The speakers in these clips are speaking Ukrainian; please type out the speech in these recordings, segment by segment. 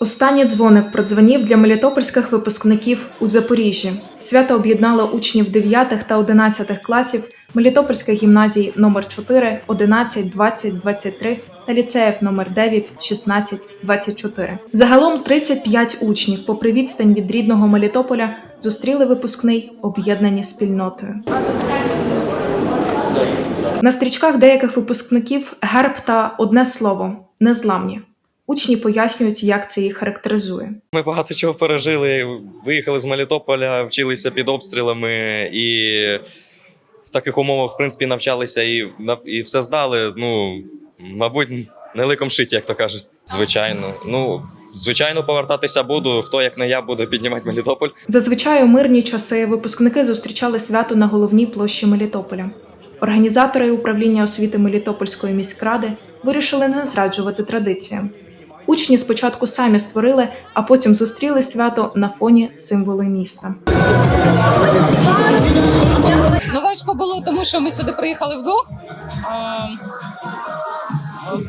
Останній дзвоник продзвонів для мелітопольських випускників у Запоріжжі. Свято об'єднало учнів 9 та 11 класів Мелітопольських гімназій номер 4, 11, 20, 23 та ліцеїв номер 9, 16, 24. Загалом 35 учнів, попри відстань від рідного Мелітополя, зустріли випускний об'єднані спільнотою. На стрічках деяких випускників герб та одне слово незламні. Учні пояснюють, як це їх характеризує. Ми багато чого пережили. Виїхали з Мелітополя, вчилися під обстрілами і в таких умовах, в принципі, навчалися і, і все здали. Ну, мабуть, не ликом шиті, як то кажуть. Звичайно. Ну, звичайно, повертатися буду. Хто як не я буде піднімати Мелітополь. Зазвичай у мирні часи випускники зустрічали свято на головній площі Мелітополя. Організатори управління освіти Мелітопольської міськради вирішили не зраджувати традиціям. Учні спочатку самі створили, а потім зустріли свято на фоні символи міста. Ну, важко було, тому що ми сюди приїхали вдвох. А,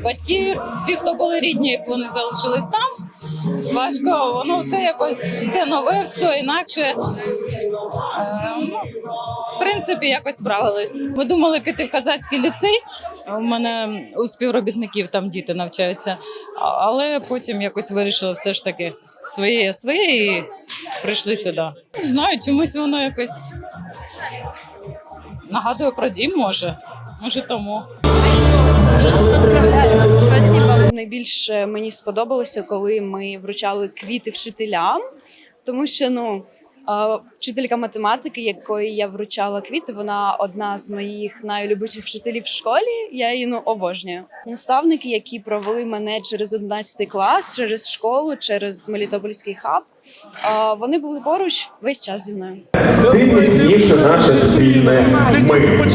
Батьки, всі, хто були рідні, вони залишились там. Важко, воно все якось все нове, все інакше. Е, ну, принципі, якось справились. Ми думали піти в казацький ліцей. У мене у співробітників там діти навчаються, але потім якось вирішили все ж таки своє своє і прийшли сюди. Не знаю, чомусь воно якось нагадує про дім, може. Може тому. Найбільше мені сподобалося, коли ми вручали квіти вчителям, тому що ну. Вчителька математики, якої я вручала квіти, вона одна з моїх найлюбіших вчителів в школі. Я її ну обожнюю. Наставники, які провели мене через 11 клас, через школу, через Мелітопольський хаб. Вони були поруч весь час зі мною. Міцніше наше спільне ми.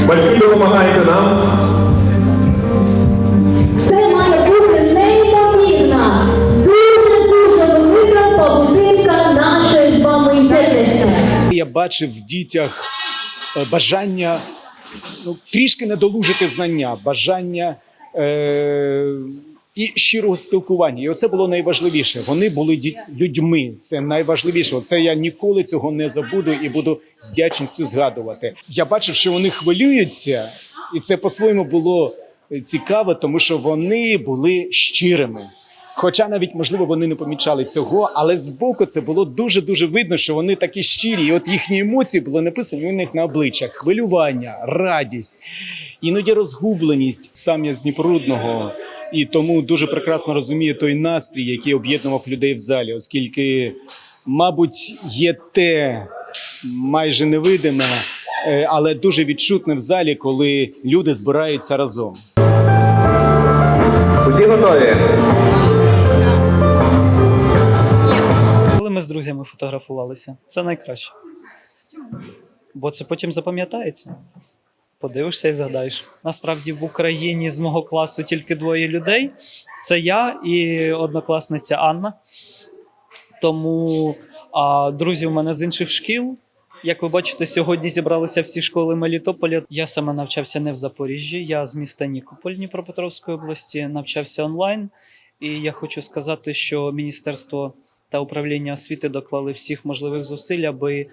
Батьки допомагаєте нам. Я бачив в дітях е, бажання ну, трішки недолужити знання, бажання е- і щирого спілкування. І оце було найважливіше. Вони були людьми. Це найважливіше. Це я ніколи цього не забуду і буду з вдячністю згадувати. Я бачив, що вони хвилюються, і це по-своєму було цікаво, тому що вони були щирими. Хоча навіть можливо вони не помічали цього, але збоку це було дуже дуже видно, що вони такі щирі. І от їхні емоції були написані у них на обличчях: хвилювання, радість, іноді розгубленість. Сам я з Дніпрорудного, і тому дуже прекрасно розумію той настрій, який об'єднував людей в залі, оскільки, мабуть, є те майже невидиме, е, але дуже відчутне в залі, коли люди збираються разом. Усі готові? З друзями фотографувалися, це найкраще. Бо це потім запам'ятається. Подивишся і згадаєш. Насправді в Україні з мого класу тільки двоє людей: це я і однокласниця Анна. Тому а, друзі у мене з інших шкіл. Як ви бачите, сьогодні зібралися всі школи Мелітополя. Я саме навчався не в Запоріжжі, я з міста Нікополь Дніпропетровської області, навчався онлайн. І я хочу сказати, що міністерство та управління освіти доклали всіх можливих зусиль, аби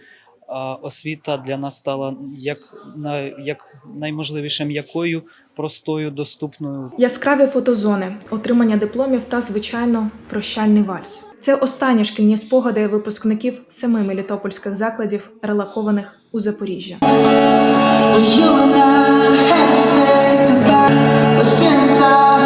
освіта для нас стала як, на, як найможливіше м'якою, простою, доступною. Яскраві фотозони, отримання дипломів та, звичайно, прощальний вальс. Це останні шкільні спогади випускників семи мелітопольських закладів, релакованих у Запоріжжя. You